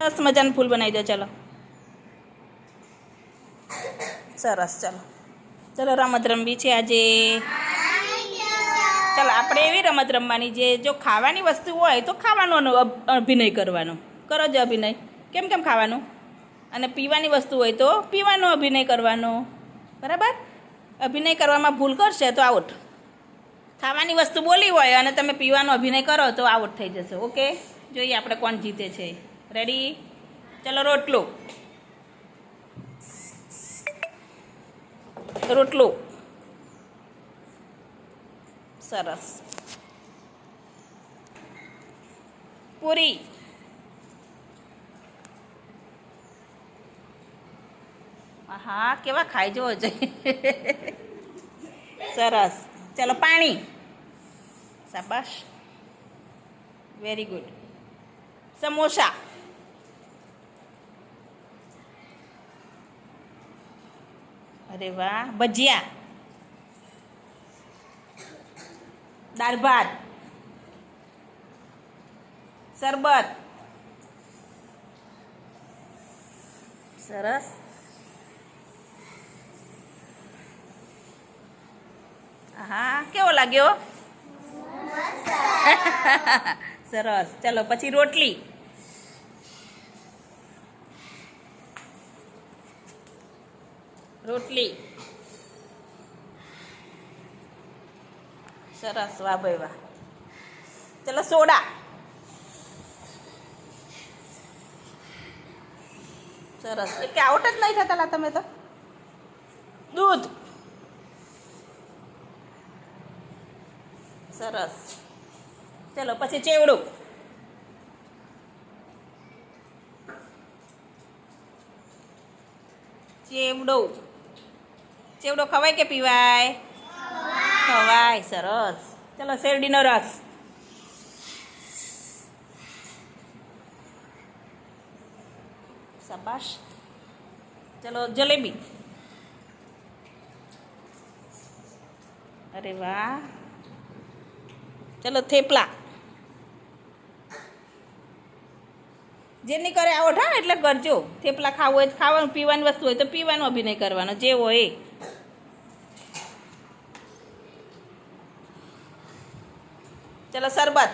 સરસ મજાનું ફૂલ બનાવી દો, ચાલો. સરસ, ચાલો. ચાલો રમત રમવી છે આજે. ચાલો, આપણે એવી રમત રમવાની જે જો ખાવાની વસ્તુ હોય તો ખાવાનો અભિનય કરવાનો. કરો જ અભિનય. કેમ કેમ ખાવાનું? અને પીવાની વસ્તુ હોય તો પીવાનો અભિનય કરવાનો. બરાબર? અભિનય કરવામાં ભૂલ કરશે તો આઉટ ખાવાની વસ્તુ બોલી હોય અને તમે પીવાનો અભિનય કરો તો આઉટ થઈ જશે. ઓકે? જોઈએ આપણે કોણ જીતે છે. રેડી ચલો રોટલો. રોટલો. સરસ. પૂરી. હા કેવા ખાઈ જવો જોઈએ સરસ. ચલો પાણી. શાબાશ. Very good samosa. અરે વાહ ભજીયા. દાળ ભાત. શરબત. સરસ. હા કેવો લાગ્યો? સરસ. ચલો પછી રોટલી. રોટલી. સરસ, વાહ ભાઈ વાહ. ચલો, સોડા. સરસ. કે આઉટ જ નહીં થતા તમે તો? દૂધ. સરસ. ચલો, પછી ચેવડું. ચેવડો. ચેવડો ખવાય કે પીવાય? ખવાય, સરસ. ચલો, શેરડીનો રસ. શાબાશ. ચલો, જલેબી. અરે વાહ. ચલો, થેપલા. જેની કરે આવો હા એટલે કરજો. થેપલા ખાવું હોય તો ખાવાનું, પીવાની વસ્તુ હોય તો પીવાનો અભિનય કરવાનો, જે હોય ચલો શરબત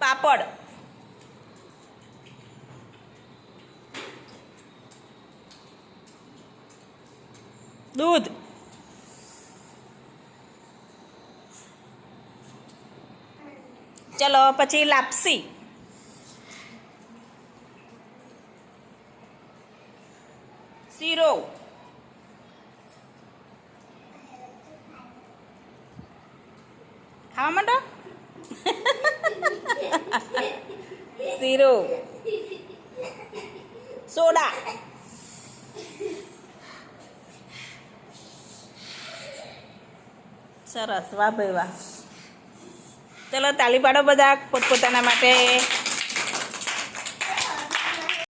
પાપડ દૂધ ચલો પછી લાપસી શીરો ખાવા માંડો શીરો સોડા. સરસ વાહ ભાઈ વાહ. ચલો તાલી પાડો બધા પોતપોતાના માટે.